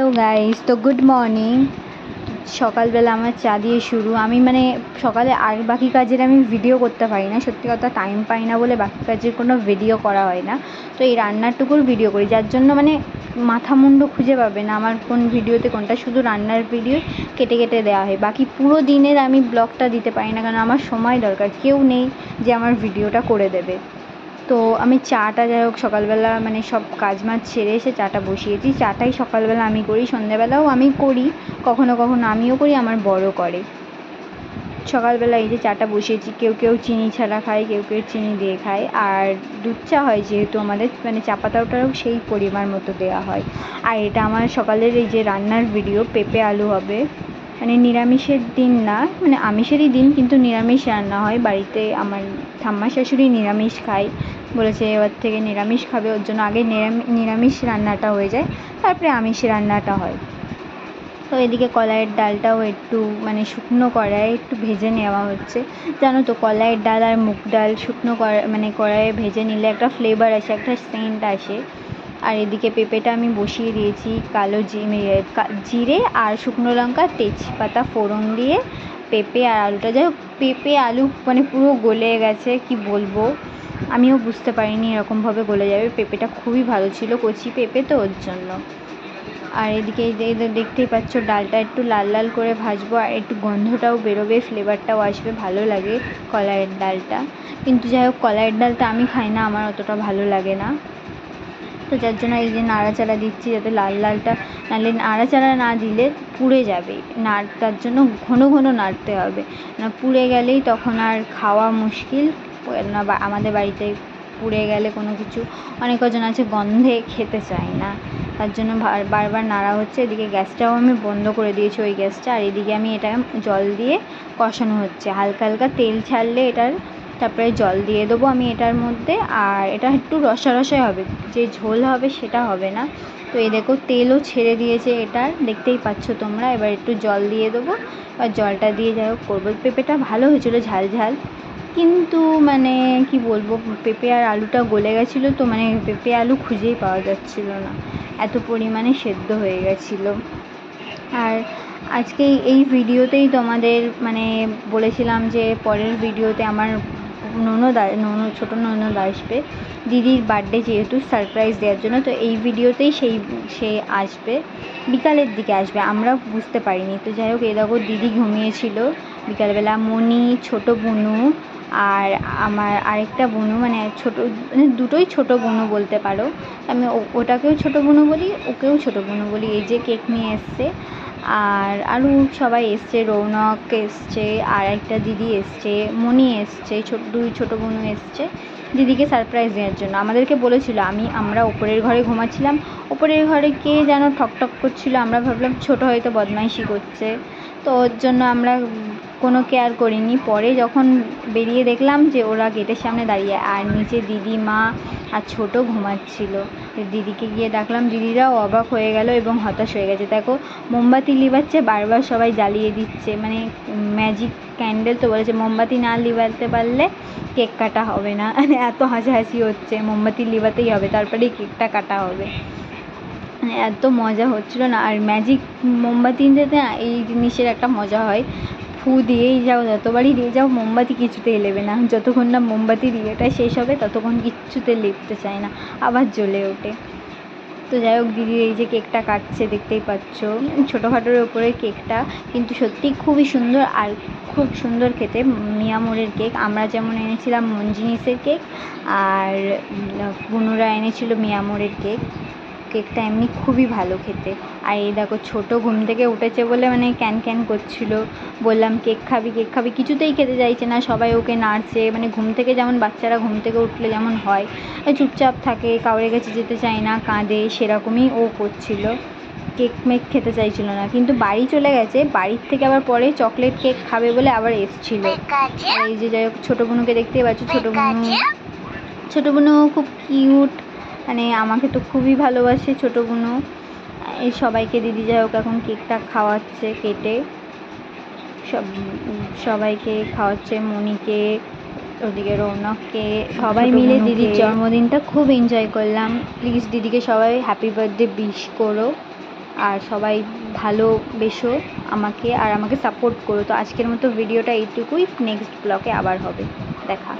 Hello guys তো good morning সকালবেলা আমার চা দিয়ে শুরু। আমি মানে সকালে আর বাকি কাজের আমি ভিডিও করতে পারি না। সত্যি কথা টাইম পাই না বলে বাকি কাজের কোনো ভিডিও করা হয় না। তো এই রান্নারটুকুর ভিডিও করি। যার জন্য মানে মাথা মুন্ডু খুঁজে পাবে না আমার কোন ভিডিওতে কোনটা। শুধু রান্নার ভিডিও কেটে কেটে দেওয়া হয়। বাকি পুরো দিনের আমি ব্লগটা দিতে পারি না কারণ আমার সময় দরকার। কেউ নেই যে আমার ভিডিওটা করে দেবে। তো আমি চাটা যাই হোক সকালবেলা মানে সব কাজ মাজ সেরে এসে চাটা বসিয়েছি। চাটাই সকালবেলা আমি করি, সন্ধ্যেবেলাও আমি করি, কখনো কখনো আমিও করি, আমার বড় করে। সকালবেলা এই যে চাটা বসিয়েছি, কেউ কেউ চিনি ছাড়া খায়, কেউ কেউ চিনি দিয়ে খায়। আর দুধ চা হয় যেহেতু আমাদের মানে চা পাতাটাও সেই পরিমাণ মতো দেওয়া হয়। আর এটা আমার সকালের এই যে রান্নার ভিডিও পেঁপে আলু হবে। মানে নিরামিষের দিন না মানে আমিষেরই দিন, কিন্তু নিরামিষ রান্না হয়। বাড়িতে আমার ঠাম্মা শাশুড়ি নিরামিষ খায়। বলেছে এবার থেকে নিরামিষ খাবে, ওর জন্য আগে নিরামিষ রান্নাটা হয়ে যায়, তারপরে আমিষ রান্নাটা হয়। তো এদিকে কলাইয়ের ডালটাও একটু মানে শুকনো কড়াইয়ে একটু ভেজে নেওয়া হচ্ছে। জানো তো কলাইয়ের ডাল আর মুগ ডাল শুকনো কড়া মানে কড়াইয়ে ভেজে নিলে একটা ফ্লেভার আসে, একটা সেন্ট আসে। আর এদিকে পেঁপেটা আমি বসিয়ে দিয়েছি, কালো জিরে আর শুকনো লঙ্কা, তেজপাতা ফোড়ন দিয়ে পেঁপে আর আলুটা। যাই হোক, পেঁপে, আলু মানে পুরো গলে গেছে, কি বলব? আমিও বুঝতে পারিনি এরকমভাবে গলে যাবে। পেঁপেটা খুবই ভালো ছিল, কচি পেঁপে তো ওর জন্য। আর এদিকে দেখতেই পাচ্ছ, ডালটা একটু লাল লাল করে ভাজবো, আর একটু গন্ধটাও বেরোবে ফ্লেভারটাও আসবে, ভালো লাগে কলাইয়ের ডালটা। কিন্তু যাই হোক, কলাইয়ের ডালটা আমি খাই না, আমার অতটা ভালো লাগে না। তো যার জন্য এই যে নাড়াচাড়া দিচ্ছি, যাতে লাল লালটা নাহলে নাড়াচাড়া না দিলে পুড়ে যাবে। নাড়, তার জন্য ঘন ঘন নাড়তে হবে। না, পুড়ে গেলেই তখন আর খাওয়া মুশকিল। না আমাদের বাড়িতে পুড়ে গেলে কোনো কিছু, অনেক কজন আছে গন্ধে খেতে চায় না। তার জন্য বারবার নাড়া হচ্ছে। এদিকে গ্যাসটাও আমি বন্ধ করে দিয়েছি ওই গ্যাসটা। আর এদিকে আমি এটা জল দিয়ে কষানো হচ্ছে। হালকা হালকা তেল ছাড়লে এটার, তারপরে জল দিয়ে দেবো আমি এটার মধ্যে। আর এটা একটু রসা রসাই হবে। যে ঝোল হবে সেটা হবে না। তো এই দেখো তেলও ছেড়ে দিয়েছে এটার দেখতেই পাচ্ছ তোমরা। এবার একটু জল দিয়ে দেবো। আর জলটা দিয়ে যাই হোক করব। পেঁপেটা ভালো হয়েছিলো ঝাল ঝাল। কিন্তু মানে কি বলব, পেঁপে আর আলুটা গলে গেছিল তো মানে পেঁপে আলু খুঁজেই পাওয়া যাচ্ছিল না। এত পরিমাণে সেদ্ধ হয়ে গেছিল। আর আজকে এই ভিডিওতেই তোমাদের মানে বলেছিলাম যে পরের ভিডিওতে আমার ননদ ননদ ছোটো ননদ আসবে। দিদির বার্থডে যেহেতু সারপ্রাইজ দেওয়ার জন্য, তো এই ভিডিওতেই সেই সে আসবে। বিকালের দিকে আসবে, আমরা বুঝতে পারিনি। তো যাই হোক, এ দেখো দিদি ঘুমিয়েছিল। বিকালবেলা মণি, ছোটো বুনু আর আমার আরেকটা বোনও মানে ছোটো মানে দুটোই ছোটো বোনও বলতে পারো। আমি ওটাকেও ছোটো বোনও বলি, ওকেও ছোটো বোনও বলি। এই যে কেক নিয়ে এসছে, আর আরও সবাই এসছে, রৌনক এসছে, আর একটা দিদি এসছে, মণি এসছে, ছোট, দুই ছোটো বোনও এসছে। দিদিকে সারপ্রাইজ দেওয়ার জন্য। আমাদেরকে বলেছিল, আমি, আমরা ওপরের ঘরে ঘুমাচ্ছিলাম। ওপরের ঘরে কে যেন ঠক ঠক করছিল, আমরা ভাবলাম ছোটো হয়তো বদমাইশি করছে। তো ওর জন্য আমরা কোনো কেয়ার করিনি। পরে যখন বেরিয়ে দেখলাম যে ওরা গেটের সামনে দাঁড়িয়ে, আর নিচে দিদি, মা আর ছোটো ঘুমাচ্ছিল। দিদিকে গিয়ে ডাকলাম দিদিরাও অবাক হয়ে গেল এবং হতাশ হয়ে গেছে। দেখো, মোমবাতি লিবাচ্ছে, বারবার সবাই জ্বালিয়ে দিচ্ছে। মানে ম্যাজিক ক্যান্ডেল তো বলেছে, মোমবাতি না লিবাতে পারলে কেক কাটা হবে না। মানে এত হাসাহাসি হচ্ছে, মোমবাতি লিবাতেই হবে, তারপরেই কেকটা কাটা হবে। এত মজা হচ্ছিল না। আর ম্যাজিক মোমবাতিতে না এই জিনিসের একটা মজা হয়। ফু দিয়েই যাও, যতবারই দিয়ে যাও, মোমবাতি কিছুতেই নেবে না। যতক্ষণ না মোমবাতির ইয়েটা শেষ হবে, ততক্ষণ কিচ্ছুতে লিপতে চায় না। আবার জ্বলে ওঠে। তো যাই হোক, দিদি, এই যে কেকটা কাটছে, দেখতেই পাচ্ছ। ছোটোখাটোর ওপরে কেকটা, কিন্তু সত্যি খুবই সুন্দর আর খুব সুন্দর খেতে। মিয়ামোরের কেক, আমরা যেমন এনেছিলাম মঞ্জিনিসের কেক, আর বুনুরা এনেছিল মিয়ামোরের কেক। কেকটা এমনি খুবই ভালো খেতে। আর এই দেখো ছোটো ঘুম থেকে উঠেছে বলে মানে ক্যান ক্যান করছিল। বললাম কেক খাবি কেক খাবি। কিছুতেই খেতে চাইছে না সবাই ওকে নাড়ছে। মানে ঘুম থেকে যেমন বাচ্চারা ঘুম থেকে উঠলে যেমন হয়। চুপচাপ থাকে কাউরের কাছে যেতে চায় না কাঁদে সেরকমই ও করছিল। কেক মেক খেতে চাইছিল না। কিন্তু বাড়ি চলে গেছে বাড়ির থেকে আবার পরে চকলেট কেক খাবে বলে আবার এসছিল। এই যে যাই হোক ছোটো বোনুকে দেখতেই পাচ্ছ ছোটো বোনু ছোটো বোনু খুব কিউট মানে আমাকে তো খুবই ভালোবাসে ছোটো বোনও এই সবাইকে দিদি যাই হোক এখন কেকটা খাওয়াচ্ছে কেটে। সব সবাইকে খাওয়াচ্ছে মনিকে ওদিকে রৌনককে সবাই মিলে দিদির জন্মদিনটা খুব এনজয় করলাম। প্লিজ দিদিকে সবাই হ্যাপি বার্থডে উইশ করো। আর সবাই ভালোবেসো আমাকে আর আমাকে সাপোর্ট করো। তো আজকের মতো ভিডিওটা এইটুকুই। নেক্সট ব্লগে আবার হবে। দেখা।